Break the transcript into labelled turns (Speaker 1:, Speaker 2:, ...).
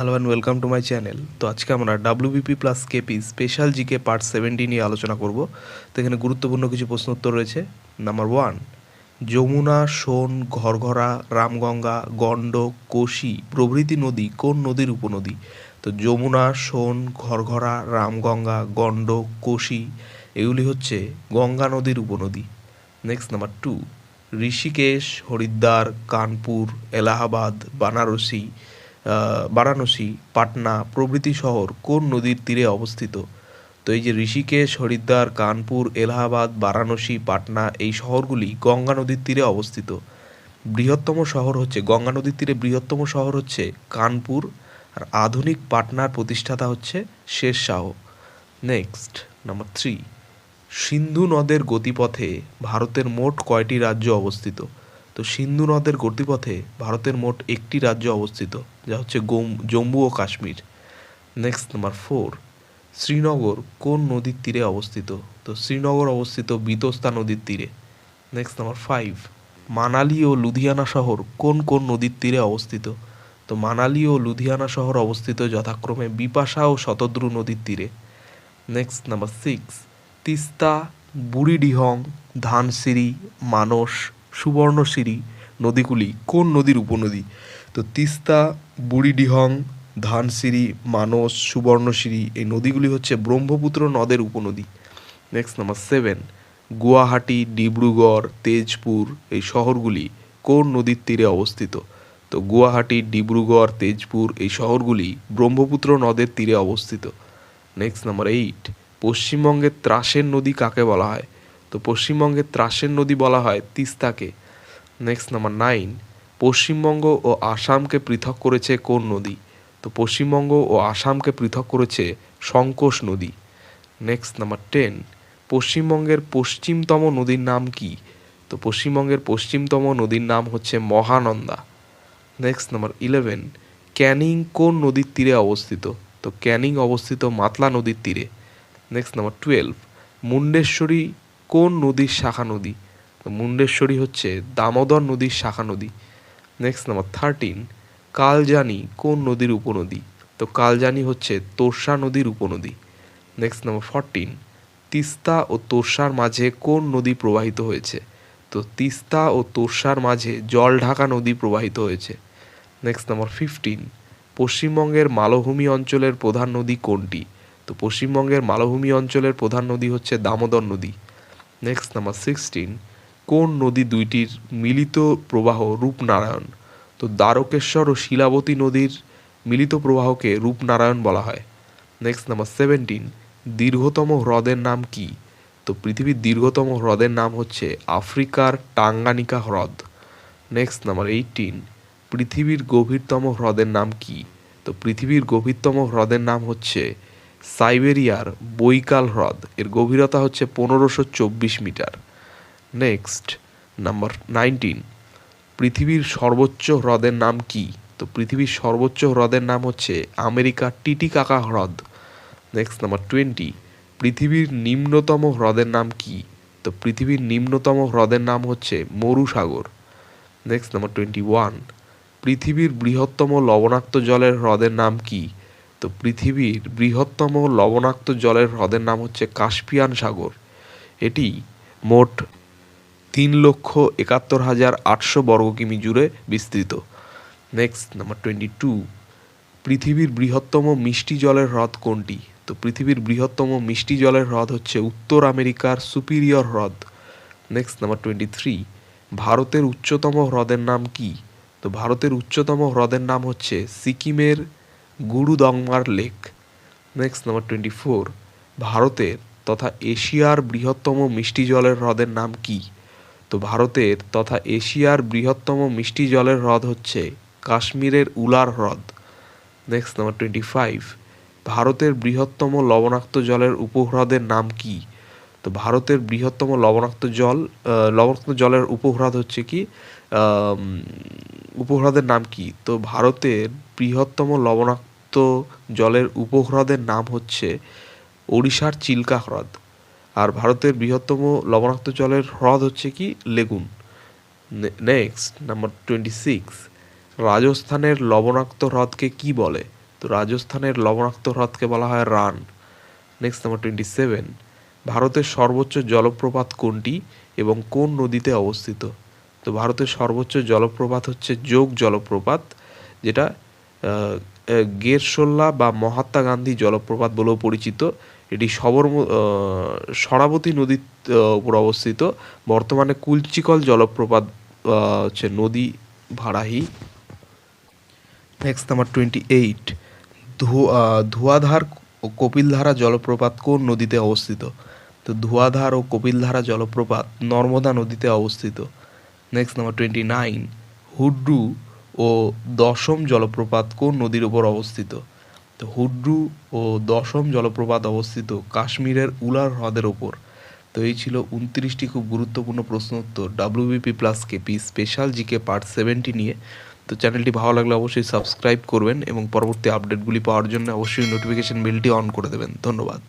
Speaker 1: Hello and welcome to my channel তো আজকে আমরা WBP plus KP special GK part seventy নিয়ে আলোচনা করব। তো এখানে গুরুত্বপূর্ণ কিছু প্রশ্ন উত্তর রয়েছে। নাম্বার ওয়ান যমুনা, সোন, ঘরঘরা, রামগঙ্গা, গণ্ডক, কোশি, প্রভৃতি নদী কোন নদীর উপনদী? তো যমুনা, সোন, ঘরঘরা, রামগঙ্গা, গণ্ডক, কোশি, এগুলি হচ্ছে গঙ্গা নদীর উপনদী। Next number two Rishikesh, Haridwar, Kanpur, Allahabad, Banarasi Varanasi, Patna প্রভৃতি শহর কোন নদীর তীরে অবস্থিত? তো এই যে ঋষিকেশ, হরিদ্বার, কানপুর, এলাহাবাদ, বারাণসী, পাটনা এই শহরগুলি গঙ্গা নদীর তীরে অবস্থিত। বৃহত্তম শহর হচ্ছে, গঙ্গা নদীর তীরে বৃহত্তম শহর হচ্ছে কানপুর আর আধুনিক পাটনার প্রতিষ্ঠাতা হচ্ছে Shershah next, number three. Sindhu নদের গতিপথে ভারতের মোট কয়টি রাজ্য অবস্থিত? তো সিন্ধু নদের গতিপথে ভারতের মোট একটি রাজ্য অবস্থিত, যা হচ্ছে জম্মু ও Kashmir. Next number four Srinagar কোন নদীর তীরে অবস্থিত? তো শ্রীনগর অবস্থিত বিতস্তা নদীর তীরে। নেক্সট নাম্বার ফাইভ মানালি ও লুধিয়ানা শহর কোন কোন নদীর তীরে অবস্থিত? তো মানালি ও লুধিয়ানা শহর অবস্থিত যথাক্রমে বিপাশা ও শতদ্রু নদীর তীরে। Next number six Teesta, Burhidihing Dhansiri Manas Subansiri নদীগুলি কোন নদীর উপনদী? তো তিস্তা, বুড়িডিহং ধানসিরি মানস, সুবর্ণশিরি, এই নদীগুলি হচ্ছে ব্রহ্মপুত্র নদের উপনদী। Next number seven Guwahati, Dibrugarh, Tezpur, এই শহরগুলি কোন নদীর তীরে অবস্থিত? তো গুয়াহাটি, ডিব্রুগড়, তেজপুর, এই শহরগুলি ব্রহ্মপুত্র নদের তীরে অবস্থিত। নেক্সট নাম্বার এইট পশ্চিমবঙ্গের ত্রাসের নদী কাকে বলা হয়? তো পশ্চিমবঙ্গের ত্রাসের নদী বলা হয় তিস্তাকে। নেক্সট নাম্বার নাইন পশ্চিমবঙ্গ ও আসামকে পৃথক করেছে কোন নদী? তো পশ্চিমবঙ্গ ও আসামকে পৃথক করেছে সংকোষ নদী। নেক্সট নাম্বার টেন পশ্চিমবঙ্গের পশ্চিমতম নদীর নাম কি? তো পশ্চিমবঙ্গের পশ্চিমতম নদীর নাম হচ্ছে Mahananda. Next number eleven Canning কোন নদীর তীরে অবস্থিত? তো ক্যানিং অবস্থিত মাতলা নদীর তীরে। নেক্সট নাম্বার টুয়েলভ মুন্ডেশ্বরী কোন নদীর শাখা নদী? মুন্ডেশ্বরী হচ্ছে দামোদর নদীর শাখা নদী। নেক্সট নাম্বার থার্টিন কালজানি কোন নদীর উপনদী? তো কালজানি হচ্ছে তোর্ষা নদীর উপনদী। নেক্সট নাম্বার ফরটিন তিস্তা ও তোর্ষার মাঝে কোন নদী প্রবাহিত হয়েছে? তো তিস্তা ও তোর্ষার মাঝে জল ঢাকা নদী প্রবাহিত হয়েছে। নেক্সট নাম্বার ফিফটিন পশ্চিমবঙ্গের মালভূমি অঞ্চলের প্রধান নদী কোনটি? তো পশ্চিমবঙ্গের মালভূমি অঞ্চলের প্রধান নদী হচ্ছে দামোদর নদী। নেক্সট নাম্বার সিক্সটিন কোন নদী দুইটির মিলিত প্রবাহ রূপনারায়ণ? তো দ্বারকেশ্বর ও শিলাবতী নদীর মিলিত প্রবাহকে রূপনারায়ণ বলা হয়। নেক্সট নাম্বার সেভেন্টিন দীর্ঘতম হ্রদের নাম কি? তো পৃথিবীর দীর্ঘতম হ্রদের নাম হচ্ছে আফ্রিকার টাঙ্গানিকা হ্রদ। নেক্সট নাম্বার এইটিন পৃথিবীর গভীরতম হ্রদের নাম কি? তো পৃথিবীর গভীরতম হ্রদের নাম হচ্ছে সাইবেরিয়ার বৈকাল হ্রদ। এর গভীরতা হচ্ছে পনেরোশো চব্বিশ মিটার। Next, number nineteen. পৃথিবীর সর্বোচ্চ হ্রদের নাম কি? তো পৃথিবীর সর্বোচ্চ হ্রদের নাম হচ্ছে আমেরিকার টিটিকাকা হ্রদ। Next, number twenty. পৃথিবীর নিম্নতম হ্রদের নাম কি? তো পৃথিবীর নিম্নতম হ্রদের নাম হচ্ছে Marusagar. Next, number twenty one. পৃথিবীর বৃহত্তম লবণাক্ত জলের হ্রদের নাম কি? তো পৃথিবীর বৃহত্তম লবণাক্ত জলের হ্রদের নাম হচ্ছে কাস্পিয়ান সাগর। এটি মোট তিন লক্ষ একাত্তর হাজার আটশো বর্গ কিমি জুড়ে বিস্তৃত। নেক্সট নাম্বার টোয়েন্টি টু পৃথিবীর বৃহত্তম মিষ্টি জলের হ্রদ কোনটি? তো পৃথিবীর বৃহত্তম মিষ্টি জলের হ্রদ হচ্ছে উত্তর আমেরিকার সুপিরিয়র হ্রদ। নেক্সট নাম্বার টোয়েন্টি থ্রি ভারতের উচ্চতম হ্রদের নাম কি? তো ভারতের উচ্চতম হ্রদের নাম হচ্ছে সিকিমের Gurudongmar lake next number twenty four ভারতের তথা এশিয়ার বৃহত্তম মিষ্টি জলের হ্রদের নাম কি? তো ভারতের তথা এশিয়ার বৃহত্তম মিষ্টি জলের হ্রদ হচ্ছে কাশ্মীরের উলার হ্রদ। নেক্সট নাম্বার টোয়েন্টি ফাইভ ভারতের বৃহত্তম লবণাক্ত জলের উপহ্রদের নাম কি? তো ভারতের বৃহত্তম লবণাক্ত জল লবণাক্ত জলের উপহ্রদ হচ্ছে কি উপহ্রদের নাম কি? তো ভারতের বৃহত্তম লবণাক্ত জলের উপহ্রদের নাম হচ্ছে ওড়িশার চিল্কা হ্রদ। আর ভারতের বৃহত্তম লবণাক্ত জলের হ্রদ হচ্ছে কি? Lagoon. Next number twenty six রাজস্থানের লবণাক্ত হ্রদকে কি বলে? তো রাজস্থানের লবণাক্ত হ্রদকে বলা হয় Rann. Next number twenty seven ভারতের সর্বোচ্চ জলপ্রপাত কোনটি এবং কোন নদীতে অবস্থিত? তো ভারতের সর্বোচ্চ জলপ্রপাত হচ্ছে যোগ জলপ্রপাত, যেটা গেরসোল্লা বা মহাত্মা গান্ধী জলপ্রপাত বলেও পরিচিত। এটি সবর সরাবতী নদীর উপর অবস্থিত। বর্তমানে কুলচিকল জলপ্রপাত হচ্ছে নদী Varahi. Next number twenty eight Dhuandhar Kapildhara জলপ্রপাত কোন নদীতে অবস্থিত? তো ধোয়াধার ও কপিলধারা জলপ্রপাত নর্মদা নদীতে অবস্থিত। Next number twenty nine Hundru ও দশম জলপ্রপাত কোন নদীর উপর অবস্থিত? তো হুড্রু ও দশম জলপ্রপাত অবস্থিত কাশ্মীরের উলার হ্রদের ওপর তো এই ছিল উনত্রিশটি খুব গুরুত্বপূর্ণ প্রশ্ন উত্তর। WBP plus KP special GK part seventy নিয়ে। তো চ্যানেলটি ভালো লাগলে অবশ্যই সাবস্ক্রাইব করবেন এবং পরবর্তী আপডেটগুলি পাওয়ার জন্য অবশ্যই নোটিফিকেশন বেলটি অন করে দেবেন। ধন্যবাদ।